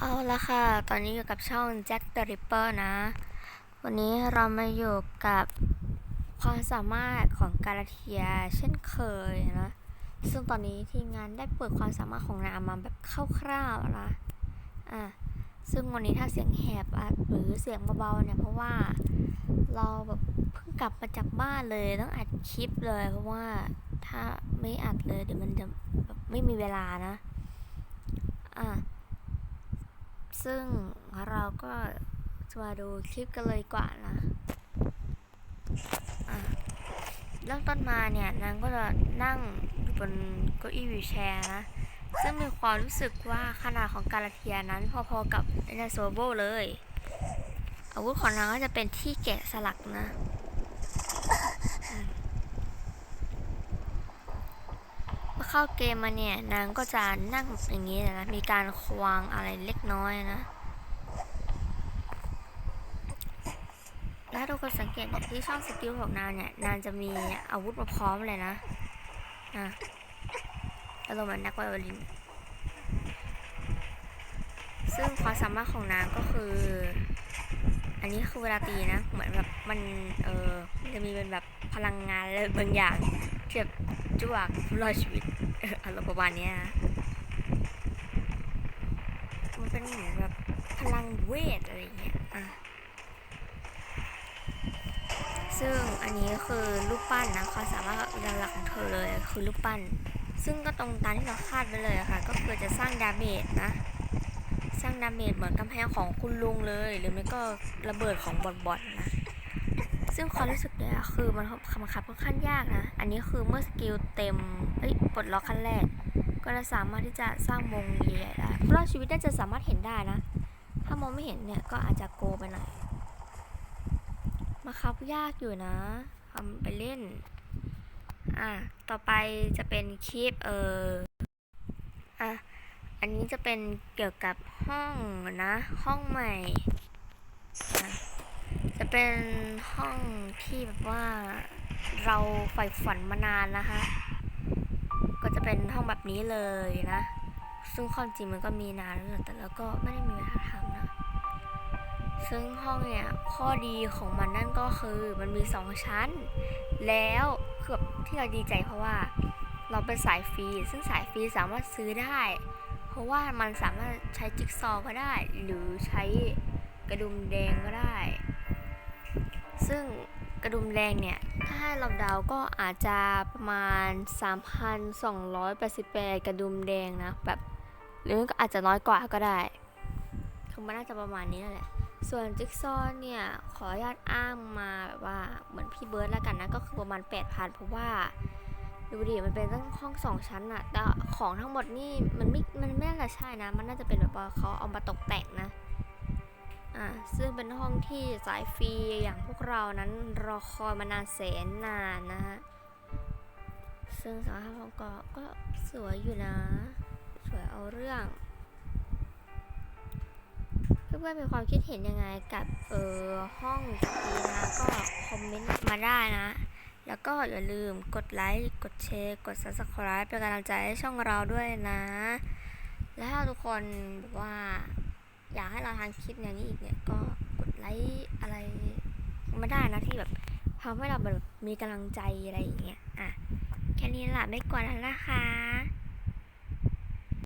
เอาละค่ะ ตอนนี้อยู่กับช่อง Jack the Ripper นะ วันนี้เรามาอยู่กับความสามารถของกาลาเทียเช่นเคยนะ ซึ่งตอนนี้ทีมงานได้เปิดความสามารถของนางมาแบบคร่าวๆนะ อะ ซึ่งวันนี้ถ้าเสียงแหบอะหรือเสียงเบาๆเนี่ย เพราะว่าเราแบบเพิ่งกลับมาจากบ้านเลยต้องอัดคลิปเลย เพราะว่าถ้าไม่อัดเลยเดี๋ยวมันจะแบบไม่มีเวลานะ อะ ซึ่งเราก็จะมาดูคลิปกันเลยกว่านะอะเริ่มต้นมาเนี่ยนางก็จะนั่งอยู่บนเก้าอี้วีแชร์นะ ซึ่งมีความรู้สึกว่าขนาดของกาลาเทียนั้นพอๆกับในโซโบเลย อาวุธของนางก็จะเป็นที่แกะสลักนะอืม เข้าเกมมาเนี่ย นางก็จะนั่งอย่างนี้ยนะ มีการควางอะไรเล็กน้อยนะและทุกคนสังเกตที่ช่องสกิลของนางเนี่ยนางจะมีอาวุธมาพร้อมเลยนะอะอารมณ์เหมือนนักไวโอลิน ซึ่งความสามารถของนางก็คือ อันนี้คือเวลาตีนะ เหมือนแบบมัน เออจะมีเป็นแบบพลังงานอะไรบางอย่างที่แบบจวกรอดชีวิต อารมณ์ประมาณนี้นะมันเป็นเหมือนแบบพลังเวทอะไรเงี้ยอะซึ่งอันนี้คือรูปปั้นนะความสามารถหลักๆของเธอเลยคือรูปปั้น ซึ่งก็ตรงตามที่เราคาดไว้เลยอะค่ะ ก็คือจะสร้างดาเมจนะ สร้างดาเมจเหมือนกำแพงของคุณลุงเลย หรือไม่ก็ระเบิดของบอทๆนะ ซึ่งความรู้สึกเนี่ยคือมันบังคับค่อนข้างยากนะ อันนี้คือเมื่อสกิลเต็มเอ้ยปลดล็อกขั้นแรก ก็จะสามารถที่จะสร้างวงใหญ่ได้รอดชีวิตน่าจะสามารถเห็นได้นะ ถ้ามองไม่เห็นเนี่ยก็อาจจะโกไปหน่อยมาครับยากอยู่นะทำไปเล่น อะ ต่อไปจะเป็นคลิปเอออะ อันนี้จะเป็นเกี่ยวกับห้องนะ ห้องใหม่อะ เป็นห้องที่แบบว่าเราใฝ่ฝันมานานนะคะ ก็จะเป็นห้องแบบนี้เลยนะ ซึ่งความจริงมันก็มีนานแล้วแหละแต่เราก็ไม่ได้มีเวลาทำนะ ซึ่งห้องเนี่ยข้อดีของมันนั่นก็คือมันมีสองชั้น แล้วคือแบบที่เราดีใจเพราะว่าเราเป็นสายฟรี ซึ่งสายฟรีสามารถซื้อได้ เพราะว่ามันสามารถใช้จิ๊กซอว์ก็ได้ หรือใช้กระดุมแดงก็ได้ ซึ่งกระดุมแดงเนี่ย ถ้าให้เราเดาก็อาจจะประมาณ 3,288 กระดุมแดงนะ แบบหรือก็อาจจะน้อยกว่าก็ได้คือมันน่าจะประมาณนี้นั่นแหละ ส่วนจิ๊กซอว์เนี่ย ขออนุญาตอ้างมาแบบว่าเหมือนพี่เบิร์ดแล้วกันนะ ก็คือประมาณ 8,000 เพราะว่าดูดิ มันเป็นตั้งห้องสองชั้นอะแต่ของทั้งหมดนี่มันไม่ มันไม่น่าจะใช่นะ มันน่าจะเป็นแบบว่าเขาเอามาตกแต่งนะ อ่าซึ่งเป็นห้องที่สายฟรีอย่างพวกเรานั้นรอคอยมานานแสนนานนะฮะ ซึ่งสภาพห้องก็ก็สวยอยู่นะ สวยเอาเรื่องเพื่อนๆมีความคิดเห็นยังไงกับเออห้องนี้นะก็คอมเมนต์มาได้นะ แล้วก็อย่าลืมกดไลค์กดแชร์กด subscribe เป็นกำลังใจให้ช่องเราด้วยนะ แล้วถ้าทุกคนแบบว่า อยากให้เราทำคลิปแนวนี้อีกเนี่ยก็กดไลค์อะไรมาได้นะที่แบบทำให้เราแบบมีกำลังใจอะไรอย่างเงี้ยอะแค่นี้แหละไม่กวนแล้วนะคะ